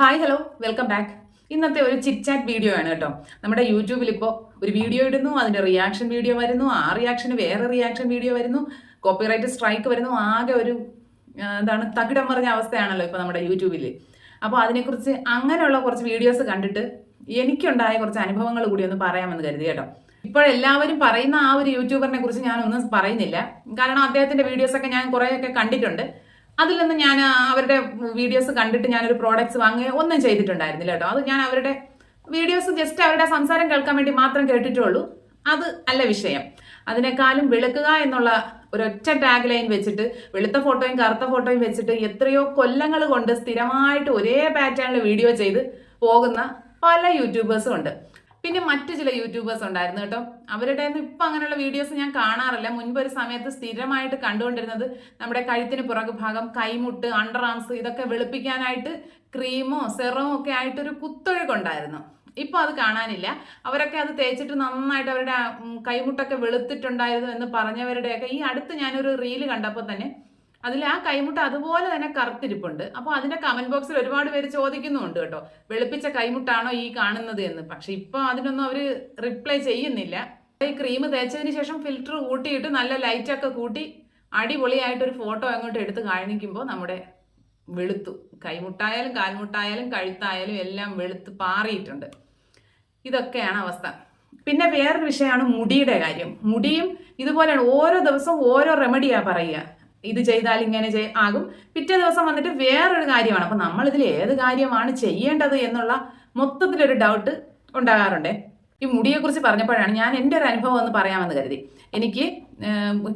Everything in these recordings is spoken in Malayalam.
ഹായ് ഹലോ വെൽക്കം ബാക്ക് ഇന്നത്തെ ഒരു ചിറ്റ് ചാറ്റ് വീഡിയോ ആണ് കേട്ടോ. നമ്മുടെ യൂട്യൂബിൽ ഇപ്പോൾ ഒരു വീഡിയോ ഇടുന്നു അതിന്റെ റിയാക്ഷൻ വീഡിയോ വരുന്നു ആ റിയാക്ഷന് വേറെ റിയാക്ഷൻ വീഡിയോ വരുന്നു കോപ്പിറൈറ്റ് സ്ട്രൈക്ക് വരുന്നു ആകെ ഒരു എന്താണ് തകിടം മറിഞ്ഞ അവസ്ഥയാണല്ലോ ഇപ്പോൾ നമ്മുടെ യൂട്യൂബിൽ അപ്പോൾ അതിനെക്കുറിച്ച് അങ്ങനെയുള്ള കുറച്ച് വീഡിയോസ് കണ്ടിട്ട് എനിക്കുണ്ടായ കുറച്ച് അനുഭവങ്ങൾ കൂടി ഒന്ന് പറയാമെന്ന് കരുതി കേട്ടോ. ഇപ്പോഴെല്ലാവരും പറയുന്ന ആ ഒരു യൂട്യൂബറിനെ കുറിച്ച് ഞാനൊന്നും പറയുന്നില്ല. കാരണം അദ്ദേഹത്തിന്റെ വീഡിയോസൊക്കെ ഞാൻ കുറേയൊക്കെ കണ്ടിട്ടുണ്ട്. അതിൽ നിന്ന് ഞാൻ അവരുടെ വീഡിയോസ് കണ്ടിട്ട് ഞാനൊരു പ്രോഡക്റ്റ്സ് വാങ്ങുകയോ ഒന്നും ചെയ്തിട്ടുണ്ടായിരുന്നില്ല കേട്ടോ. അത് ഞാൻ അവരുടെ വീഡിയോസ് ജസ്റ്റ് അവരുടെ സംസാരം കേൾക്കാൻ വേണ്ടി മാത്രം കേട്ടിട്ടുള്ളൂ. അത് അല്ല വിഷയം. അതിനേക്കാളും വിളക്കുക എന്നുള്ള ഒരൊറ്റ ടാഗ് ലൈൻ വെച്ചിട്ട് വെളുത്ത ഫോട്ടോയും കറുത്ത ഫോട്ടോയും വെച്ചിട്ട് എത്രയോ കൊല്ലങ്ങൾ കൊണ്ട് സ്ഥിരമായിട്ട് ഒരേ പാറ്റേണിൽ വീഡിയോ ചെയ്ത് പോകുന്ന പല യൂട്യൂബേഴ്സും ഉണ്ട്. പിന്നെ മറ്റു ചില യൂട്യൂബേഴ്സ് ഉണ്ടായിരുന്നു കേട്ടോ. അവരുടെ ഇപ്പം അങ്ങനെയുള്ള വീഡിയോസ് ഞാൻ കാണാറില്ല. മുൻപ് ഒരു സമയത്ത് സ്ഥിരമായിട്ട് കണ്ടുകൊണ്ടിരുന്നത് നമ്മുടെ കഴുത്തിന് പുറകു ഭാഗം കൈമുട്ട് അണ്ടർ ആംസ് ഇതൊക്കെ വെളുപ്പിക്കാനായിട്ട് ക്രീമോ സെറമോ ഒക്കെ ആയിട്ടൊരു കുത്തൊഴുക്കുണ്ടായിരുന്നു. ഇപ്പൊ അത് കാണാനില്ല. അവരൊക്കെ അത് തേച്ചിട്ട് നന്നായിട്ട് അവരുടെ കൈമുട്ടൊക്കെ വെളുത്തിട്ടുണ്ടായിരുന്നു എന്ന് പറഞ്ഞവരുടെയൊക്കെ ഈ അടുത്ത് ഞാനൊരു റീൽ കണ്ടപ്പോൾ തന്നെ അതിൽ ആ കൈമുട്ട അതുപോലെ തന്നെ കറുത്തിരിപ്പുണ്ട്. അപ്പോൾ അതിന്റെ കമന്റ് ബോക്സിൽ ഒരുപാട് പേര് ചോദിക്കുന്നുണ്ട് കേട്ടോ. വെളുപ്പിച്ച കൈമുട്ടാണോ ഈ കാണുന്നത് എന്ന്. പക്ഷെ ഇപ്പൊ അതിനൊന്നും അവർ റിപ്ലൈ ചെയ്യുന്നില്ല. ഈ ക്രീം തേച്ചതിന് ശേഷം ഫിൽറ്റർ കൂട്ടിയിട്ട് നല്ല ലൈറ്റൊക്കെ കൂട്ടി അടിപൊളിയായിട്ടൊരു ഫോട്ടോ അങ്ങോട്ട് എടുത്ത് കാണിക്കുമ്പോൾ നമ്മുടെ വെളുത്തു. കൈമുട്ടായാലും കാൽമുട്ടായാലും കഴുത്തായാലും എല്ലാം വെളുത്ത് പാറിയിട്ടുണ്ട്. ഇതൊക്കെയാണ് അവസ്ഥ. പിന്നെ വേറൊരു വിഷയമാണ് മുടിയുടെ കാര്യം. മുടിയും ഇതുപോലെയാണ്. ഓരോ ദിവസവും ഓരോ റെമഡിയാണ് പറയുക. ഇത് ചെയ്താൽ ഇങ്ങനെ ചെയ്- ആകും. പിറ്റേ ദിവസം വന്നിട്ട് വേറൊരു കാര്യമാണ്. അപ്പൊ നമ്മൾ ഇതിൽ ഏത് കാര്യമാണ് ചെയ്യേണ്ടത് എന്നുള്ള മൊത്തത്തിലൊരു ഡൗട്ട് ഉണ്ടാകാറുണ്ട്. ഈ മുടിയെക്കുറിച്ച് പറഞ്ഞപ്പോഴാണ് ഞാൻ എന്റെ ഒരു അനുഭവം ഒന്ന് പറയാമെന്ന് കരുതി. എനിക്ക്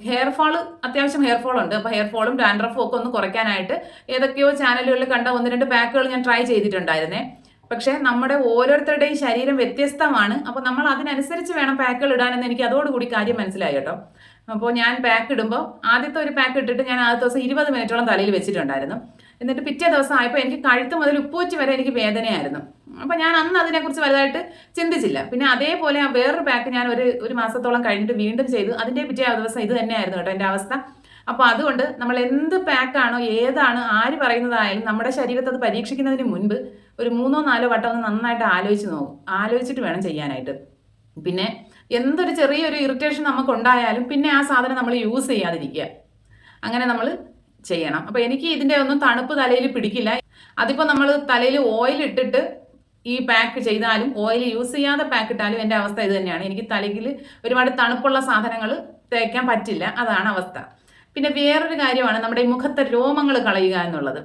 ഹെയർ ഫോൾ അത്യാവശ്യം ഹെയർ ഫോൾ ഉണ്ട്. അപ്പോൾ ഹെയർ ഫോളും ഡാൻഡ്രഫും ഒക്കെ ഒന്ന് കുറയ്ക്കാനായിട്ട് ഏതൊക്കെയോ ചാനലുകളിൽ കണ്ട ഒന്ന് രണ്ട് പാക്കുകൾ ഞാൻ ട്രൈ ചെയ്തിട്ടുണ്ടായിരുന്നേ. പക്ഷേ നമ്മുടെ ഓരോരുത്തരുടെയും ശരീരം വ്യത്യസ്തമാണ്. അപ്പോൾ നമ്മൾ അതിനനുസരിച്ച് വേണം പാക്കുകൾ ഇടാനെന്ന് എനിക്ക് അതോടുകൂടി കാര്യം മനസ്സിലായി കേട്ടോ. അപ്പോൾ ഞാൻ പാക്ക് ഇടുമ്പോൾ ആദ്യത്തെ ഒരു പാക്ക് ഇട്ടിട്ട് ഞാൻ ആദ്യത്തെ ദിവസം ഇരുപത് മിനിറ്റോളം തലയിൽ വെച്ചിട്ടുണ്ടായിരുന്നു. എന്നിട്ട് പിറ്റേ ദിവസം ആയപ്പോൾ എനിക്ക് കഴുത്ത് മുതൽ ഉപ്പൂച്ച് വരെ എനിക്ക് വേദനയായിരുന്നു. അപ്പോൾ ഞാൻ അന്ന് അതിനെക്കുറിച്ച് വലുതായിട്ട് ചിന്തിച്ചില്ല. പിന്നെ അതേപോലെ ആ വേറൊരു പാക്ക് ഞാൻ ഒരു ഒരു മാസത്തോളം കഴിഞ്ഞിട്ട് വീണ്ടും ചെയ്തു. അതിന്റെ പിറ്റേ ദിവസം ഇത് തന്നെയായിരുന്നു കേട്ടോ എന്റെ അവസ്ഥ. അപ്പോൾ അതുകൊണ്ട് നമ്മൾ എന്ത് പാക്കാണോ ഏതാണ് ആര് പറയുന്നതായാലും നമ്മുടെ ശരീരത്തെ അത് പരീക്ഷിക്കുന്നതിന് മുൻപ് ഒരു മൂന്നോ നാലോ വട്ടം ഒന്ന് നന്നായിട്ട് ആലോചിച്ച് നോക്കും. ആലോചിച്ചിട്ട് വേണം ചെയ്യാനായിട്ട്. പിന്നെ എന്തൊരു ചെറിയൊരു ഇറിറ്റേഷൻ നമുക്ക് ഉണ്ടായാലും പിന്നെ ആ സാധനം നമ്മൾ യൂസ് ചെയ്യാതിരിക്കുക. അങ്ങനെ നമ്മൾ ചെയ്യണം. അപ്പോൾ എനിക്ക് ഇതിന്റെ ഒന്നും തണുപ്പ് തലയിൽ പിടിക്കില്ല. അതിപ്പോൾ നമ്മൾ തലയിൽ ഓയിൽ ഇട്ടിട്ട് ഈ പാക്ക് ചെയ്താലും ഓയിൽ യൂസ് ചെയ്യാതെ പാക്ക് ഇട്ടാലും എന്റെ അവസ്ഥ ഇത് തന്നെയാണ്. എനിക്ക് തലയിൽ ഒരുപാട് തണുപ്പുള്ള സാധനങ്ങൾ തേക്കാൻ പറ്റില്ല. അതാണ് അവസ്ഥ. പിന്നെ വേറൊരു കാര്യമാണ് നമ്മുടെ ഈ മുഖത്തെ രോമങ്ങൾ കളയുക എന്നുള്ളത്.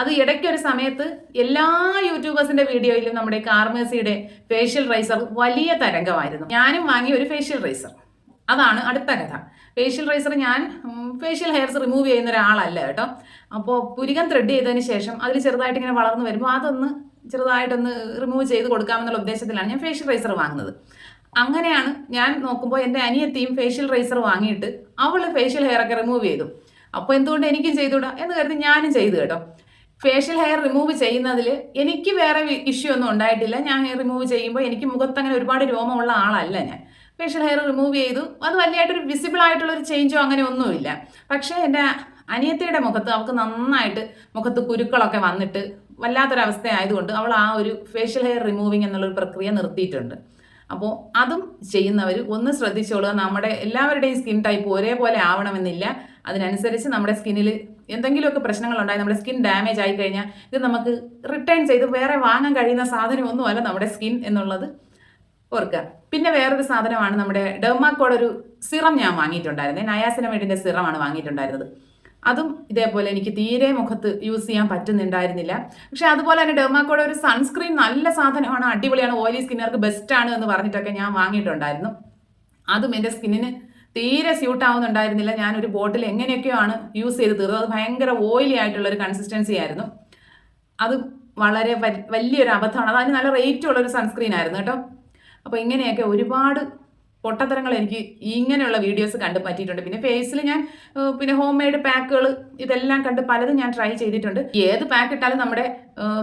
അത് ഇടയ്ക്കൊരു സമയത്ത് എല്ലാ യൂട്യൂബേഴ്സിന്റെ വീഡിയോയിലും നമ്മുടെ കാർമേസിയുടെ ഫേഷ്യൽ റൈസർ വലിയ തരംഗമായിരുന്നു. ഞാനും വാങ്ങിയ ഒരു ഫേഷ്യൽ റൈസർ അതാണ് അടുത്ത കഥ. ഫേഷ്യൽ റൈസർ ഞാൻ ഫേഷ്യൽ ഹെയർസ് റിമൂവ് ചെയ്യുന്ന ഒരാളല്ല കേട്ടോ. അപ്പോൾ പുരികം ത്രെഡ് ചെയ്തതിന് ശേഷം അതിൽ ചെറുതായിട്ട് ഇങ്ങനെ വളർന്നു വരുമ്പോൾ അതൊന്ന് ചെറുതായിട്ടൊന്ന് റിമൂവ് ചെയ്ത് കൊടുക്കാമെന്നുള്ള ഉദ്ദേശത്തിലാണ് ഞാൻ ഫേഷ്യൽ റൈസർ വാങ്ങുന്നത്. അങ്ങനെയാണ് ഞാൻ നോക്കുമ്പോൾ എന്റെ അനിയത്തിയും ഫേഷ്യൽ റേസർ വാങ്ങിയിട്ട് അവൾ ഫേഷ്യൽ ഹെയർ ഒക്കെ റിമൂവ് ചെയ്തു. അപ്പോൾ എന്തുകൊണ്ട് എനിക്കും ചെയ്തുകൂടാ? എന്ന് കരുതി ഞാനും ചെയ്തു കേട്ടോ. ഫേഷ്യൽ ഹെയർ റിമൂവ് ചെയ്യുന്നതിൽ എനിക്ക് വേറെ ഇഷ്യൂ ഒന്നും ഉണ്ടായിട്ടില്ല. ഞാൻ ഹെയർ റിമൂവ് ചെയ്യുമ്പോൾ എനിക്ക് മുഖത്ത് അങ്ങനെ ഒരുപാട് രോമമുള്ള ആളല്ല ഞാൻ. ഫേഷ്യൽ ഹെയർ റിമൂവ് ചെയ്തു. അത് വലിയായിട്ടൊരു വിസിബിൾ ആയിട്ടുള്ള ഒരു ചേഞ്ചോ അങ്ങനെ ഒന്നുമില്ല. പക്ഷേ എന്റെ അനിയത്തിയുടെ മുഖത്ത് അവൾക്ക് നന്നായിട്ട് മുഖത്ത് കുരുക്കളൊക്കെ വന്നിട്ട് വല്ലാത്തൊരവസ്ഥ ആയതുകൊണ്ട് അവൾ ആ ഒരു ഫേഷ്യൽ ഹെയർ റിമൂവിങ് എന്നുള്ളൊരു പ്രക്രിയ നിർത്തിയിട്ടുണ്ട്. അപ്പോൾ അതും ചെയ്യുന്നവർ ഒന്ന് ശ്രദ്ധിച്ചോളുക. നമ്മുടെ എല്ലാവരുടെയും സ്കിൻ ടൈപ്പ് ഒരേപോലെ ആവണമെന്നില്ല. അതിനനുസരിച്ച് നമ്മുടെ സ്കിന്നിൽ എന്തെങ്കിലുമൊക്കെ പ്രശ്നങ്ങളുണ്ടായി നമ്മുടെ സ്കിൻ ഡാമേജ് ആയി കഴിഞ്ഞാൽ ഇത് നമുക്ക് റിട്ടേൺ ചെയ്ത് വേറെ വാങ്ങാൻ കഴിയുന്ന സാധനമൊന്നുമല്ല നമ്മുടെ സ്കിൻ എന്നുള്ളത് ഓർക്കുക പിന്നെ വേറൊരു സാധനമാണ് നമ്മുടെ ഡെർമാക്കോടെ ഒരു സിറം ഞാൻ വാങ്ങിയിട്ടുണ്ടായിരുന്നത് നയാസിനമേഡിന്റെ സിറമാണ് വാങ്ങിയിട്ടുണ്ടായിരുന്നത്. അതും ഇതേപോലെ എനിക്ക് തീരെ മുഖത്ത് യൂസ് ചെയ്യാൻ പറ്റുന്നുണ്ടായിരുന്നില്ല. പക്ഷെ അതുപോലെ തന്നെ ഡെർമാക്കോടെ ഒരു സൺസ്ക്രീൻ നല്ല സാധനമാണ് അടിപൊളിയാണ് ഓയിലി സ്കിന്നുകാർക്ക് ആണ് എന്ന് പറഞ്ഞിട്ടൊക്കെ ഞാൻ വാങ്ങിയിട്ടുണ്ടായിരുന്നു. അതും എന്റെ സ്കിന്നിന് തീരെ സ്യൂട്ട് ആവുന്നുണ്ടായിരുന്നില്ല. ഞാനൊരു ബോട്ടിൽ എങ്ങനെയൊക്കെയാണ് യൂസ് ചെയ്ത് തീർന്നത്? അത് ഭയങ്കര ഓയിലി ആയിട്ടുള്ള ഒരു കൺസിസ്റ്റൻസി ആയിരുന്നു. അത് വളരെ വലിയൊരു അബദ്ധമാണ്. അതിന് നല്ല റേറ്റ് ഉള്ള ഒരു സൺസ്ക്രീൻ ആയിരുന്നു കേട്ടോ. അപ്പോൾ ഇങ്ങനെയൊക്കെ ഒരുപാട് പൊട്ടത്തരങ്ങൾ എനിക്ക് ഇങ്ങനെയുള്ള വീഡിയോസ് കണ്ട് പറ്റിയിട്ടുണ്ട്. പിന്നെ ഫേസിൽ ഞാൻ പിന്നെ ഹോം മെയ്ഡ് പാക്കുകൾ ഇതെല്ലാം കണ്ട് പലതും ഞാൻ ട്രൈ ചെയ്തിട്ടുണ്ട്. ഏത് പാക്ക് ഇട്ടാലും നമ്മുടെ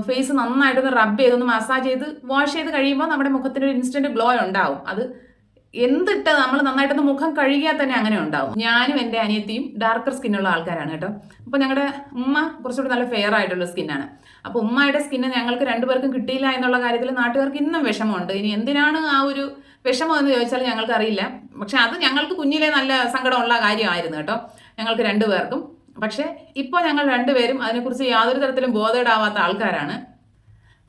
ഫേസ് നന്നായിട്ടൊന്ന് റബ്ബ് ചെയ്തൊന്ന് മസാജ് ചെയ്ത് വാഷ് ചെയ്ത് കഴിയുമ്പോൾ നമ്മുടെ മുഖത്തിന് ഒരു ഇൻസ്റ്റന്റ് ഗ്ലോ ഉണ്ടാവും. അത് എന്തിട്ട് നമ്മൾ നന്നായിട്ടൊന്ന് മുഖം കഴുകിയാൽ തന്നെ അങ്ങനെ ഉണ്ടാവും. ഞാനും എന്റെ അനിയത്തിയും ഡാർക്കർ സ്കിന്നുള്ള ആൾക്കാരാണ് കേട്ടോ. അപ്പോൾ ഞങ്ങളുടെ ഉമ്മ കുറച്ചുകൂടി നല്ല ഫെയർ ആയിട്ടുള്ള സ്കിന്നാണ് അപ്പോൾ ഉമ്മയുടെ സ്കിന്ന് ഞങ്ങൾക്ക് രണ്ടുപേർക്കും കിട്ടിയില്ല എന്നുള്ള കാര്യത്തിൽ നാട്ടുകാർക്ക് ഇന്നും വിഷമമുണ്ട്. ഇനി എന്തിനാണ് ആ ഒരു വിഷമം എന്ന് ചോദിച്ചാൽ ഞങ്ങൾക്കറിയില്ല. പക്ഷെ അത് ഞങ്ങൾക്ക് കുഞ്ഞിലെ നല്ല സങ്കടമുള്ള കാര്യമായിരുന്നു കേട്ടോ. ഞങ്ങൾക്ക് രണ്ടുപേർക്കും പക്ഷേ ഇപ്പോൾ ഞങ്ങൾ രണ്ടുപേരും അതിനെക്കുറിച്ച് യാതൊരു തരത്തിലും ബോധേഡാവാത്ത ആൾക്കാരാണ്.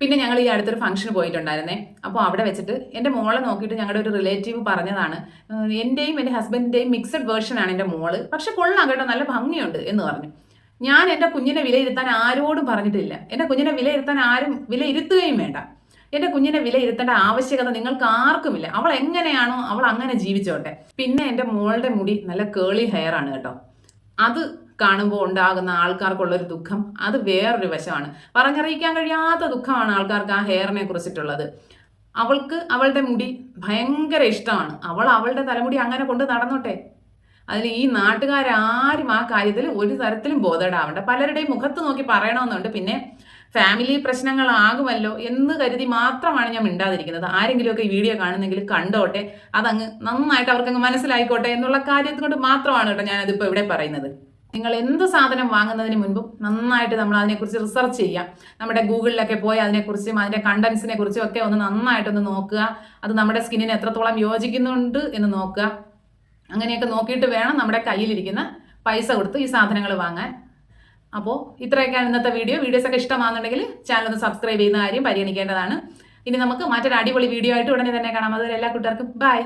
പിന്നെ ഞങ്ങൾ ഈ അടുത്തൊരു ഫംഗ്ഷന് പോയിട്ടുണ്ടായിരുന്നേ. അപ്പോൾ അവിടെ വെച്ചിട്ട് എന്റെ മോളെ നോക്കിയിട്ട് ഞങ്ങളുടെ ഒരു റിലേറ്റീവ് പറഞ്ഞതാണ് "ഏഹ് എന്റെയും എന്റെ ഹസ്ബൻഡിന്റെയും മിക്സഡ് വേർഷനാണ് എന്റെ മോൾ. പക്ഷെ കൊള്ളാം കേട്ടോ നല്ല ഭംഗിയുണ്ട് എന്ന് പറഞ്ഞു. ഞാൻ എന്റെ കുഞ്ഞിനെ വിലയിരുത്താൻ ആരോടും പറഞ്ഞിട്ടില്ല. എന്റെ കുഞ്ഞിനെ വിലയിരുത്താൻ ആരും വിലയിരുത്തുകയും വേണ്ട. എന്റെ കുഞ്ഞിനെ വിലയിരുത്തേണ്ട ആവശ്യകത നിങ്ങൾക്ക് ആർക്കുമില്ല. അവൾ എങ്ങനെയാണോ അവൾ അങ്ങനെ ജീവിച്ചോട്ടെ. പിന്നെ എന്റെ മോളുടെ മുടി നല്ല കേളി ഹെയർ ആണ് കേട്ടോ. അത് കാണുമ്പോൾ ഉണ്ടാകുന്ന ആൾക്കാർക്കുള്ളൊരു ദുഃഖം അത് വേറൊരു വശമാണ്. പറഞ്ഞറിയിക്കാൻ കഴിയാത്ത ദുഃഖമാണ് ആൾക്കാർക്ക് ആ ഹെയറിനെ കുറിച്ചിട്ടുള്ളത്. അവൾക്ക് അവളുടെ മുടി ഭയങ്കര ഇഷ്ടമാണ്. അവൾ അവളുടെ തലമുടി അങ്ങനെ കൊണ്ട് നടന്നോട്ടെ. അതിൽ ഈ നാട്ടുകാരും ആ കാര്യത്തിൽ ഒരു തരത്തിലും ബോധേടാവണ്ട. പലരുടെയും മുഖത്ത് നോക്കി പറയണമെന്നുണ്ട്. പിന്നെ ഫാമിലി പ്രശ്നങ്ങളാകുമല്ലോ എന്ന് കരുതി മാത്രമാണ് ഞാൻ മിണ്ടാതിരിക്കുന്നത്. ആരെങ്കിലുമൊക്കെ ഈ വീഡിയോ കാണുന്നെങ്കിൽ കണ്ടോട്ടെ അതങ്ങ് നന്നായിട്ട് അവർക്കങ്ങ് മനസ്സിലായിക്കോട്ടെ എന്നുള്ള കാര്യത്തിൽ കൊണ്ട് മാത്രമാണ് കേട്ടോ ഞാനതിപ്പോൾ ഇവിടെ പറയുന്നത്. നിങ്ങൾ എന്ത് സാധനം വാങ്ങുന്നതിന് മുൻപും നന്നായിട്ട് നമ്മൾ അതിനെക്കുറിച്ച് റിസർച്ച് ചെയ്യാം നമ്മുടെ ഗൂഗിളിലൊക്കെ പോയി അതിനെക്കുറിച്ചും അതിന്റെ കണ്ടൻസിനെ കുറിച്ചും ഒക്കെ ഒന്ന് നന്നായിട്ടൊന്ന് നോക്കുക. അത് നമ്മുടെ സ്കിന്നിന് എത്രത്തോളം യോജിക്കുന്നുണ്ട് എന്ന് നോക്കുക. അങ്ങനെയൊക്കെ നോക്കിയിട്ട് വേണം നമ്മുടെ കയ്യിലിരിക്കുന്ന പൈസ കൊടുത്ത് ഈ സാധനങ്ങൾ വാങ്ങാൻ. അപ്പോൾ ഇത്രയൊക്കെയാണ് ഇന്നത്തെ വീഡിയോ വീഡിയോസ് ഒക്കെ ഇഷ്ടമാണെന്നുണ്ടെങ്കിൽ ചാനൽ ഒന്ന് സബ്സ്ക്രൈബ് ചെയ്യുന്ന കാര്യം പരിഗണിക്കേണ്ടതാണ്. ഇനി നമുക്ക് മറ്റൊരു അടിപൊളി വീഡിയോ ആയിട്ട് ഉടനെ തന്നെ കാണാം. അതുവരെ എല്ലാ കൂട്ടുകാർക്കും ബൈ